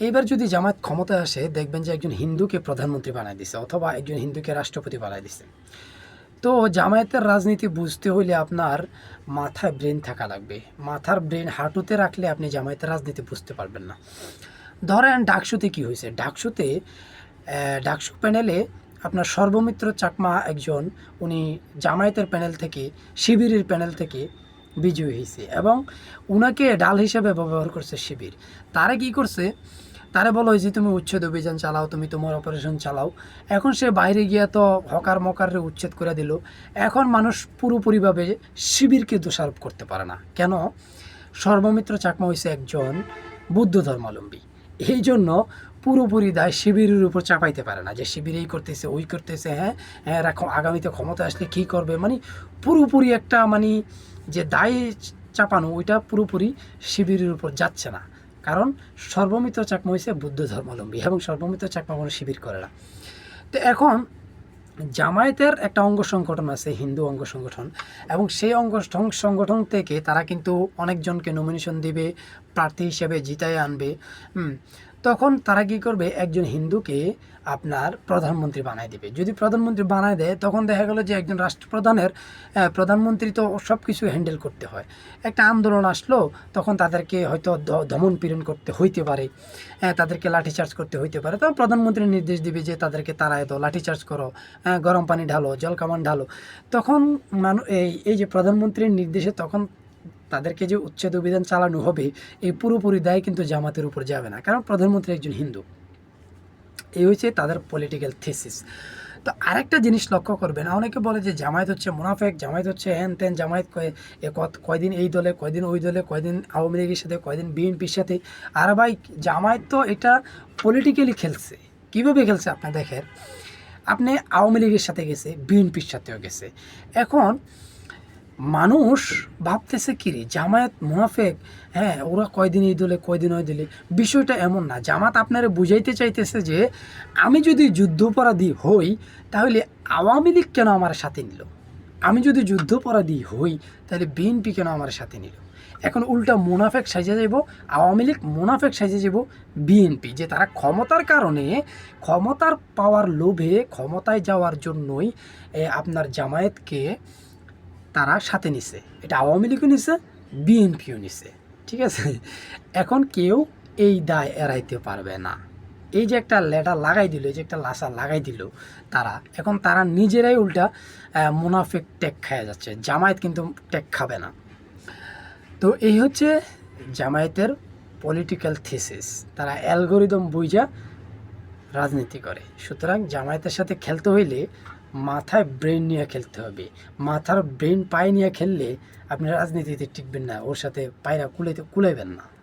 এইবার যদি জামায়াত ক্ষমতায় আসে, দেখবেন যে একজন হিন্দুকে প্রধানমন্ত্রী বানায় দিছে অথবা একজন হিন্দুকে রাষ্ট্রপতি বানায় দিছে। তো জামায়াতের রাজনীতি বুঝতে হলে আপনার মাথায় ব্রেন থাকা লাগবে। মাথার ব্রেন হাঁটুতে রাখলে আপনি জামায়াতের রাজনীতি বুঝতে পারবেন না। ধরেন ডাকসুতে কি হয়েছে ডাকসুতে ডাকসু প্যানেলে আপনার সর্বমিত্র চাকমা একজন, উনি জামায়াতের প্যানেল থেকে, শিবিরের প্যানেল থেকে বিজয়ী হয়েছে এবং উনাকে ডাল হিসেবে ব্যবহার করছে শিবির। তারা কি করছে? তারা বলো যে তুমি উচ্ছেদ অভিযান চালাও, তুমি তোমার অপারেশন চালাও। এখন সে বাইরে গিয়া তো হকার মকারে উচ্ছেদ করে দিল। এখন মানুষ পুরোপুরিভাবে শিবিরকে দোষারোপ করতে পারে না। কেন? সর্বমিত্র চাকমা হয়েছে একজন বুদ্ধ ধর্মাবলম্বী। এই জন্য পুরোপুরি দায় শিবিরের উপর চাপাইতে পারে না যে শিবির এই করতেছে, ওই করতেছে হ্যাঁ? হ্যাঁ এরা খ- আগামীতে ক্ষমতা আসলে কী করবে? মানে পুরোপুরি একটা মানে যে দায় চাপানো, ওইটা পুরোপুরি শিবিরের উপর যাচ্ছে না। কারণ সর্বমিত্র চাকমা হয়েছে বুদ্ধ ধর্মাবলম্বী এবং সর্বমিত্র চাকমা কোনো শিবির করে না। তো এখন জামায়াতের একটা অঙ্গ সংগঠন আছে, হিন্দু অঙ্গ সংগঠন, এবং সেই অঙ্গ সংগঠন থেকে তারা কিন্তু অনেকজনকে নমিনেশন দিবে, প্রার্থী হিসেবে জিতায় আনবে। তখন তারা কি করবে? একজন হিন্দুকে আপনার প্রধানমন্ত্রী বানায় দিবে। যদি প্রধানমন্ত্রী বানায় দেয়, তখন দেখা গেল যে একজন রাষ্ট্রপ্রধানের প্রধানমন্ত্রী তো সব কিছু হ্যান্ডেল করতে হয়। একটা আন্দোলন আসলো, তখন তাদেরকে হয়তো দমন পীড়ন করতে হইতে পারে। তাদেরকে লাঠিচার্জ করতে হইতে পারে। তখন প্রধানমন্ত্রী নির্দেশ দিবে যে তাদেরকে তারায় দাও লাঠিচার্জ করো গরম পানি ঢালো, জল কামান ঢালো। তখন মানু, এই এই যে প্রধানমন্ত্রীর নির্দেশে তখন তাদেরকে যে উচ্ছেদ অভিযান চালানো হবে, এই পুরোপুরি দায় কিন্তু জামাতের উপর যাবে না। কারণ প্রধানমন্ত্রী একজন হিন্দু। এই হচ্ছে তাদের পলিটিক্যাল থিসিস তো আরেকটা জিনিস লক্ষ্য করবেন, অনেকে বলে যে জামায়াত হচ্ছে মুনাফেক, জামায়াত হচ্ছে হ্যান ত্যান জামায়াত কয়দিন এই দলে, কয়দিন ওই দলে, কয়দিন আওয়ামী লীগের সাথে, কয়দিন বিএনপির সাথে। আর ভাই, জামায়াত তো এটা পলিটিক্যালি খেলছে। কীভাবে খেলছে আপনি দেখেন? আপনি আওয়ামী লীগের সাথে গেছে, বিএনপির সাথেও গেছে। এখন মানুষ ভাবতেছে কি রে, জামায়াত মুনাফেক হ্যাঁ ওরা কয়দিন এই দলে কয়দিন ওই দলে? বিষয়টা এমন না। জামাত আপনারা বুঝাইতে চাইতেছে যে, আমি যদি যুদ্ধপরাধী হই, তাহলে আওয়ামী লীগ কেন আমার সাথে নিল? আমি যদি যুদ্ধপরাধী হই, তাহলে বিএনপি কেন আমার সাথে নিল? এখন উল্টা মুনাফেক সাজে যাব আওয়ামী লীগ মুনাফেক সাজে যাব বিএনপি, যে তারা ক্ষমতার কারণে, ক্ষমতার পাওয়ার লোভে ক্ষমতায় যাওয়ার জন্যই আপনার জামায়াতকে তারা সাথে নিছে। এটা আওয়ামী লীগও নিছে, বিএনপিও নিছে। ঠিক আছে? এখন কেউ এই দায় এড়াইতে পারবে না। এই যে একটা লেটার লাগাই দিল, এই যে একটা লাসা লাগাই দিল তারা, এখন তারা নিজেরাই উল্টা মুনাফিক টেক খায় যাচ্ছে। জামায়াত কিন্তু টেক খাবে না। তো এই হচ্ছে জামায়াতের পলিটিক্যাল থিসিস তারা অ্যালগোরিদম বুঝা রাজনীতি করে। সুতরাং জামায়াতের সাথে খেলতে হইলে মাথায় ব্রেন নিয়ে খেলতে হবে। মাথার ব্রেন পায়ে নিয়ে খেললে আপনি রাজনীতিতে টিকবেন না, ওর সাথে পায়রা কুলাইতে কুলাইবেন না।